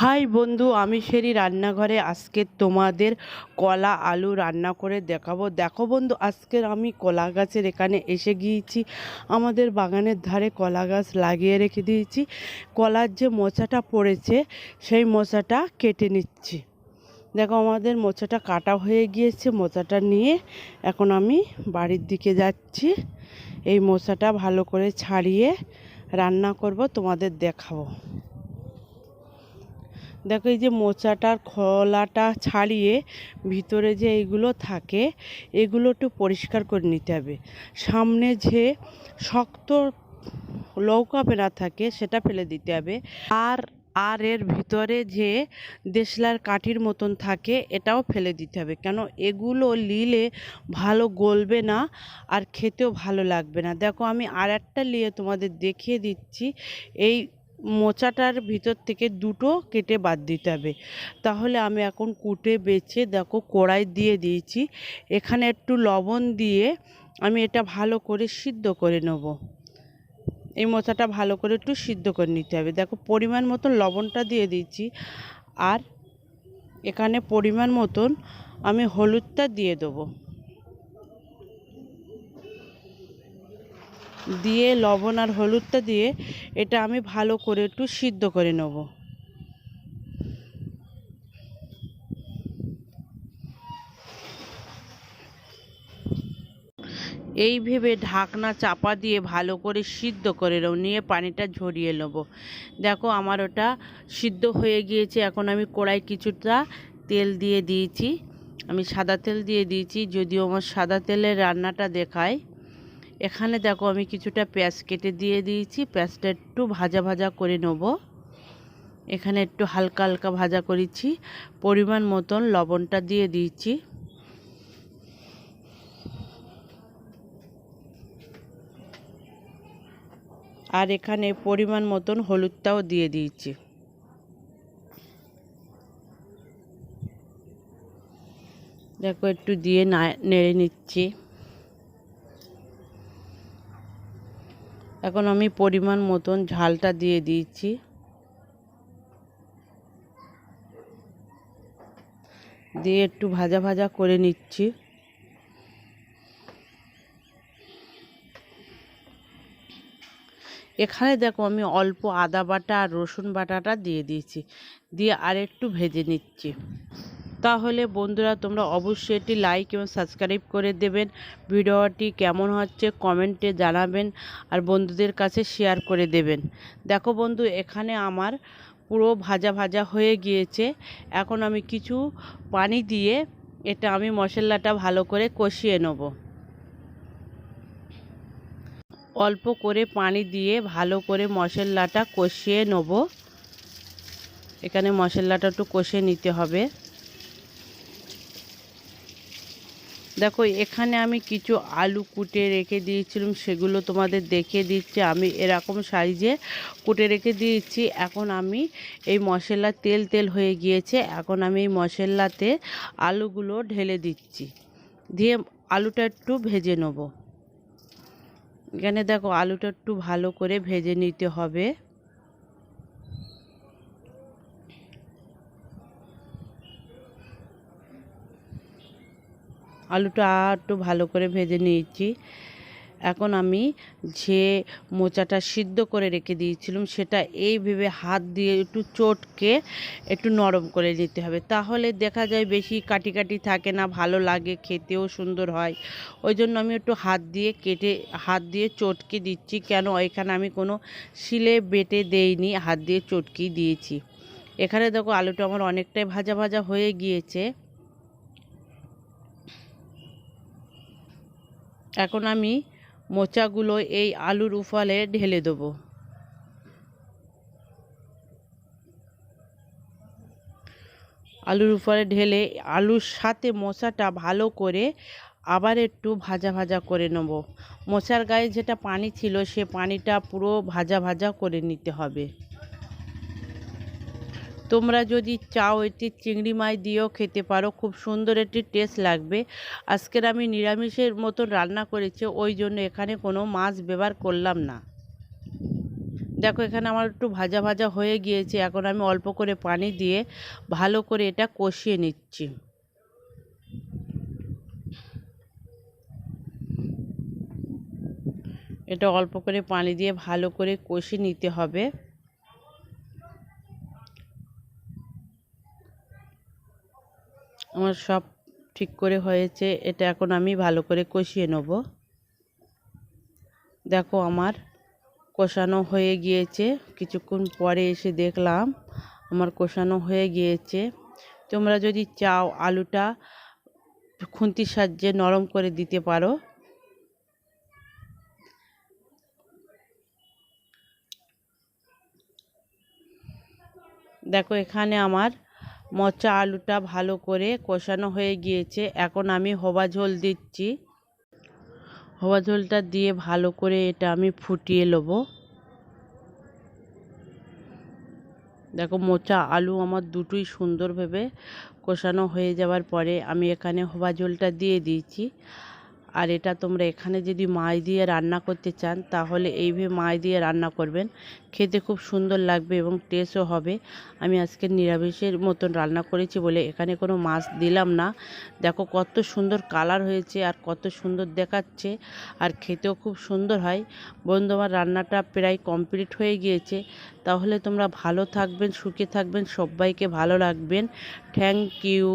High বন্ধু, আমি সেরি রান্নাঘরে। আজকে তোমাদের কলা আলু রান্না করে দেখাবো। দেখো বন্ধু আজকের আমি কলা গাছের এখানে এসে গিয়েছি। আমাদের বাগানের ধারে কলা গাছ লাগিয়ে রেখে দিয়েছি। কলার যে মোচাটা পড়েছে, সেই মোচাটা কেটে নিচ্ছি। দেখো, আমাদের মোচাটা কাটা হয়ে গিয়েছে। মোচাটা নিয়ে এখন আমি বাড়ির দিকে যাচ্ছি। এই মোচাটা ভালো করে ছাড়িয়ে রান্না করব, তোমাদের দেখাবো। দেখো এই যে মোচাটার খোলাটা ছাড়িয়ে ভিতরে যে এইগুলো থাকে, এগুলো একটু পরিষ্কার করে নিতে হবে। সামনে যে শক্ত লৌকা পেনা থাকে, সেটা ফেলে দিতে হবে। আর আর এর ভিতরে যে দেশলার কাঠির মতন থাকে, এটাও ফেলে দিতে হবে। কেন? এগুলো নিলে ভালো গলবে না আর খেতেও ভালো লাগবে না। দেখো আমি আর একটা নিয়ে তোমাদের দেখিয়ে দিচ্ছি। এই মোচাটার ভিতর থেকে দুটো কেটে বাদ দিতে হবে। তাহলে আমি এখন কুটে, বেছে, দেখো, কড়াই দিয়ে দিয়েছি। এখানে একটু লবণ দিয়ে আমি এটা ভালো করে সিদ্ধ করে নেব। এই মোচাটা ভালো করে একটু সিদ্ধ করে নিতে হবে। দেখো, পরিমাণ মতন লবণটা দিয়ে দিয়েছি। আর এখানে পরিমাণ মতন আমি হলুদটা দিয়ে দেবো। দিয়ে লবণ আর হলুদটা দিয়ে এটা আমি ভালো করে একটু সিদ্ধ করে নেব। এই ভেবে ঢাকনা চাপা দিয়ে ভালো করে সিদ্ধ করে নেব, নিয়ে পানিটা ঝরিয়ে নেব। দেখো আমার ওটা সিদ্ধ হয়ে গিয়েছে, এখন আমি কড়াই কিছুটা তেল দিয়ে দিয়েছি। আমি সাদা তেল দিয়ে দিয়েছি, যদিও আমার সাদা তেলের রান্নাটা দেখায়। এখানে দেখো আমি কিছুটা পেঁয়াজ কেটে দিয়ে দিয়েছি। পেঁয়াজটা একটু ভাজা ভাজা করে নেব। এখানে একটু হালকা হালকা ভাজা করেছি। পরিমাণ মতন লবণটা দিয়ে দিয়েছি। আর এখানে পরিমাণ মতন হলুদটাও দিয়ে দিয়েছি। দেখো একটু দিয়ে নেড়ে নিচ্ছি। এখন আমি পরিমাণ মতন ঝালটা দিয়ে দিয়েছি। দিয়ে একটু ভাজা ভাজা করে নিচ্ছি। এখানে দেখো আমি অল্প আদা বাটা আর রসুন বাটাটা দিয়ে দিয়েছি। দিয়ে আর একটু ভেজে নিচ্ছি। তাহলে বন্ধুরা তোমরা অবশ্যই এটি লাইক এবং সাবস্ক্রাইব করে দেবেন। ভিডিওটি কেমন হচ্ছে কমেন্টে জানাবেন আর বন্ধুদের কাছে শেয়ার করে দেবেন। দেখো বন্ধু, এখানে আমার পুরো ভাজা ভাজা হয়ে গিয়েছে। এখন আমি কিছু পানি দিয়ে এটা আমি মশলাটা ভালো করে কষিয়ে নেব। অল্প করে পানি দিয়ে ভালো করে মশলাটা কষিয়ে নেব। এখানে মশলাটা একটু কষিয়ে নিতে হবে। দেখো, এখানে আমি কিছু আলু কুটে রেখে দিয়েছিলাম, সেগুলো তোমাদের দেখিয়ে দিচ্ছি। আমি এরকম সাইজে কুটে রেখে দিয়েছি। এখন আমি এই মশলা তেল তেল হয়ে গিয়েছে। এখন আমি এই মশলাতে আলুগুলো ঢেলে দিচ্ছি। দিয়ে আলুটা একটু ভেজে নেব। এখানে দেখো, আলুটা একটু ভালো করে ভেজে নিতে হবে। আলুটা একটু ভালো করে ভেজে নিয়েছি। এখন আমি যে মোচাটা সিদ্ধ করে রেখে দিয়েছিলাম, সেটা এই ভেবে হাত দিয়ে একটু চটকে একটু নরম করে নিতে হবে। তাহলে দেখা যায় বেশি কাটি কাটি থাকে না, ভালো লাগে, খেতেও সুন্দর হয়। ওই জন্য আমি একটু হাত দিয়ে কেটে, হাত দিয়ে চটকে দিচ্ছি। কেন? এখানে আমি কোনো শিলে বেটে দেইনি, হাত দিয়ে চটকেই দিয়েছি। এখানে দেখো আলুটা আমার অনেকটাই ভাজা ভাজা হয়ে গিয়েছে। এখন আমি মোচাগুলো এই আলুর উফালে ঢেলে দেবো। আলুর উপরে ঢেলে আলুর সাথে মশাটা ভালো করে আবার একটু ভাজা ভাজা করে নেব। মোচার গায়ে যেটা পানি ছিল সে পানিটা পুরো ভাজা ভাজা করে নিতে হবে। তোমরা যদি চাও এটি চিংড়ি মাছ দিয়েও খেতে পারো, খুব সুন্দর একটি টেস্ট লাগবে। আজকের আমি নিরামিষের মতো রান্না করেছি, ওই জন্য এখানে কোনো মাছ ব্যবহার করলাম না। দেখো এখানে আমার একটু ভাজা ভাজা হয়ে গিয়েছে, এখন আমি অল্প করে পানি দিয়ে ভালো করে এটা কষিয়ে নিচ্ছি। এটা অল্প করে পানি দিয়ে ভালো করে কষে নিতে হবে। আমার সব ঠিক করে হয়েছে, এটা এখন আমি ভালো করে কষিয়ে নেব। দেখো আমার কষানো হয়ে গিয়েছে, কিছুক্ষণ পরে এসে দেখলাম আমার কষানো হয়ে গিয়েছে। তোমরা যদি চাও আলুটা খুন্তির সাহায্যে নরম করে দিতে পারো। দেখো এখানে আমার মোচা আলুটা ভালো করে কষানো হয়ে গিয়েছে। এখন আমি হবা ঝোল দিচ্ছি। হবা ঝোলটা দিয়ে ভালো করে এটা আমি ফুটিয়ে নেব। দেখো, মোচা আলু আমার দুটোই সুন্দরভাবে কষানো হয়ে যাওয়ার পরে আমি এখানে হবা ঝোলটা দিয়ে দিয়েছি। আর এটা তোমরা এখানে যদি মাছ দিয়ে রান্না করতে চান, তাহলে এইভাবে মাছ দিয়ে রান্না করবেন। খেতে খুব সুন্দর লাগবে এবং টেস্টও হবে। আমি আজকে নিরামিষের মতন রান্না করেছি বলে এখানে কোনো মাছ দিলাম না। দেখো কত সুন্দর কালার হয়েছে আর কত সুন্দর দেখাচ্ছে আর খেতেও খুব সুন্দর হয়। বন্ধু, আমার রান্নাটা প্রায় কমপ্লিট হয়ে গিয়েছে। তাহলে তোমরা ভালো থাকবেন, সুখে থাকবেন, সবাইকে ভালো রাখবেন। Thank you